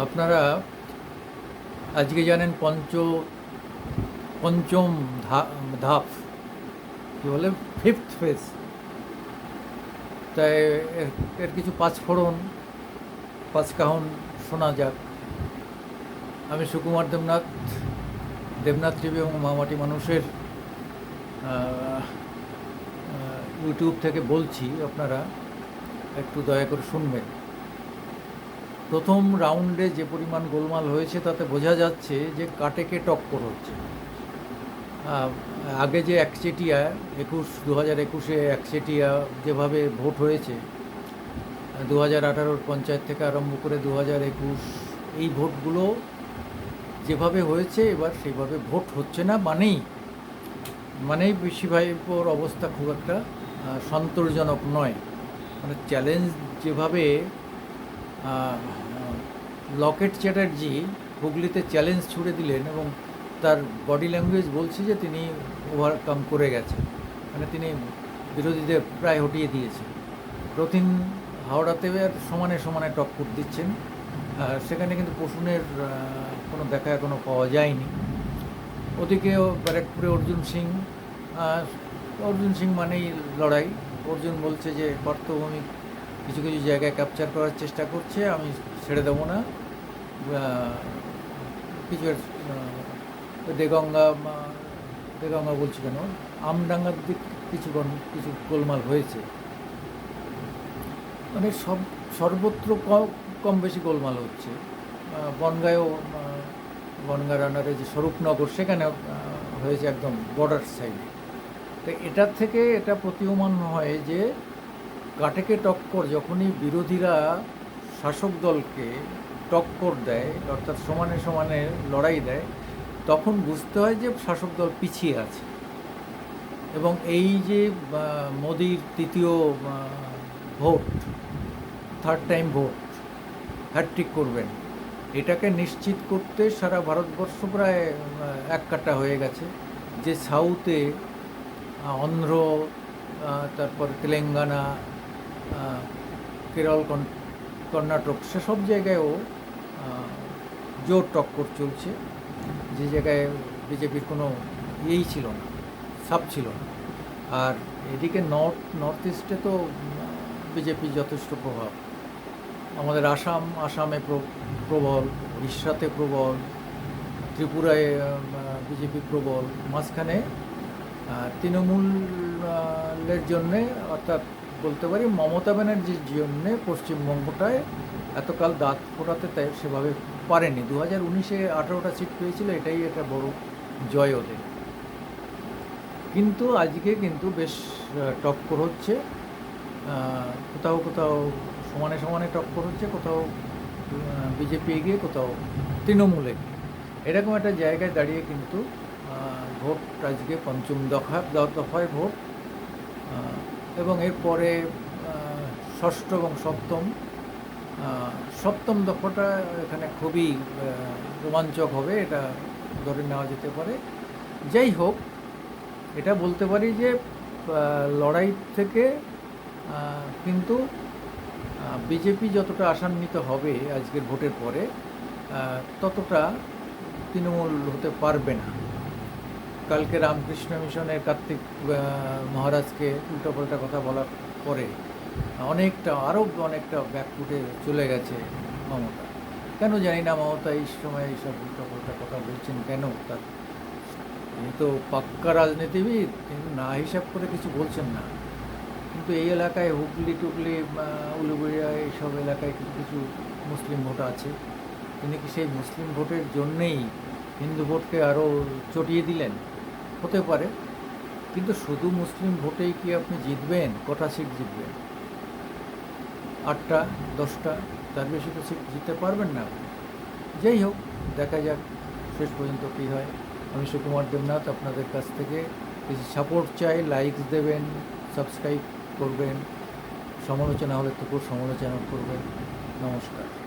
আপনারা আজকে জানেন পঞ্চ পঞ্চম ধাপ, কী বলে ফিফথ ফেজ তাই এর কিছু পাঁচফোড়ন পাঁচকাহন শোনা যাক। আমি সুকুমার দেবনাথ দেবনাথ টিভি এবং মামাটি মানুষের ইউটিউব থেকে বলছি আপনারা, একটু দয়া করে শুনবেন। প্রথম রাউন্ডে যে পরিমাণ গোলমাল হয়েছে, তাতে বোঝা যাচ্ছে যে কাটেকে টক্কর হচ্ছে। আগে যে একচেটিয়া, একুশ দু হাজার একুশে একচেটিয়া যেভাবে ভোট হয়েছে দু হাজার আঠারোর পঞ্চায়েত থেকে আরম্ভ করে দু হাজার একুশ, এই ভোটগুলো যেভাবে হয়েছে, এবার সেভাবে ভোট হচ্ছে না, মানেই মানেই বেশি ভাইপোর অবস্থা খুব একটা সন্তোষজনক নয়। মানে চ্যালেঞ্জ যেভাবে লকেট চ্যাটার্জি হুগলিতে চ্যালেঞ্জ ছুড়ে দিলেন এবং তার বডি ল্যাঙ্গুয়েজ বলছে যে তিনি ওভারকাম করে গেছেন। মানে তিনি বিরোধীদের প্রায় হটিয়ে দিয়েছেন। রথিন হাওড়াতে আর সমানে সমানে টক্কর দিচ্ছেন। সেখানে কিন্তু পশুনের কোনো দেখা এখনও পাওয়া যায়নি। ওদিকেও ব্যারাকপুরে অর্জুন সিং অর্জুন সিং মানেই লড়াই। অর্জুন বলছে যে কর্তভূমি কিছু কিছু জায়গায় ক্যাপচার করার চেষ্টা করছে, আমি ছেড়ে দেবো না। এর, দেগঙ্গা দেগঙ্গা বলছি কেন? আমডাঙ্গার দিক কিছু কিছু গোলমাল হয়েছে। মানে সব সর্বত্র কম বেশি গোলমাল হচ্ছে। বনগাঁয়েও বনগাঁ রানারে যে স্বরূপনগর সেখানে হয়েছে একদম বর্ডার সাইডে তো এটার থেকে এটা প্রতীয়মান হয় যে কাটেকে টক্কর যখনই বিরোধীরা শাসক দলকে টক্কর দেয়, অর্থাৎ সমানে সমানে লড়াই দেয়, তখন বুঝতে হয় যে শাসক দল পিছিয়ে আছে। এবং এই যে মোদির তৃতীয় vote third time vote hat trick করবেন, এটাকে নিশ্চিত করতে সারা ভারতবর্ষ প্রায় এক কাটা হয়ে গেছে। যে সাউথে অন্ধ্র তারপর তেলেঙ্গানা কেরল কর্ণ- কর্ণাটক সেসব জায়গায়ও জোর টক্কর চলছে। যে জায়গায় বিজেপির কোনো ইয়েই ছিল না, সাপ ছিল না। আর এদিকে নর্থ নর্থ ইস্টে তো বিজেপি যথেষ্ট প্রভাব। আমাদের আসাম, আসামে প্র- প্রবল, উড়িষ্যাতে প্রবল, ত্রিপুরায় বিজেপি প্রবল। মাঝখানে তৃণমূলের জন্যে, অর্থাৎ বলতে পারি মমতা ব্যানার্জির জন্যে পশ্চিমবঙ্গটায় এতকাল দাঁত ফোটাতে তাই সেভাবে পারেনি। দু হাজার উনিশে আঠারোটা সিট পেয়েছিল, এটাই একটা বড় জয় ওদের। কিন্তু আজকে কিন্তু বেশ টক্কর হচ্ছে। কোথাও কোথাও সমানে সমানে টক্কর হচ্ছে, কোথাও বিজেপি এগিয়ে, কোথাও তৃণমূলে এরকম একটা জায়গায় দাঁড়িয়ে কিন্তু ভোট আজকে পঞ্চম দফা দফায় ভোট। এবং এরপরে ষষ্ঠ এবং সপ্তম সপ্তম দফাটা এখানে খুবই রোমাঞ্চক হবে, এটা ধরে নেওয়া যেতে পারে। যাই হোক, এটা বলতে পারি যে লড়াই থেকে কিন্তু বিজেপি যতটা আসান্বিত হবে আজকের ভোটের পরে ততটা তৃণমূল হতে পারবে না। কালকে রামকৃষ্ণ মিশনের কার্তিক মহারাজকে উল্টোপাল্টা কথা বলার পরে অনেকটা আরও অনেকটা ব্যাকফুটে চলে গেছে মমতা। কেন জানি না মমতা এই সময় এইসব উল্টোপাল্টা কথা বলছেন কেন? তার তিনি তো পাক্কা রাজনীতিবিদ কিন্তু না হিসাব করে কিছু বলছেন না। কিন্তু এই এলাকায় হুগলি টুগলি উলুবেড়িয়া এইসব এলাকায় কিছু কিছু মুসলিম ভোট আছে। তিনি কি সেই মুসলিম ভোটের জন্যেই হিন্দু ভোটকে আরও চটিয়ে দিলেন? হতে পারে। কিন্তু শুধু মুসলিম ভোটেই কি আপনি জিতবেন? কটা সিট জিতবেন? আটটা, দশটা, তার বেশি তো সিট জিততে পারবেন না। যাই হোক, দেখা যাক, শেষ পর্যন্ত কী হয়। আমি সুকুমার দেবনাথ, আপনাদের কাছ থেকে কিছু সাপোর্ট চাই লাইকস দেবেন সাবস্ক্রাইব করবেন, সমালোচনা হলে তো সমালোচনা করবেন। নমস্কার।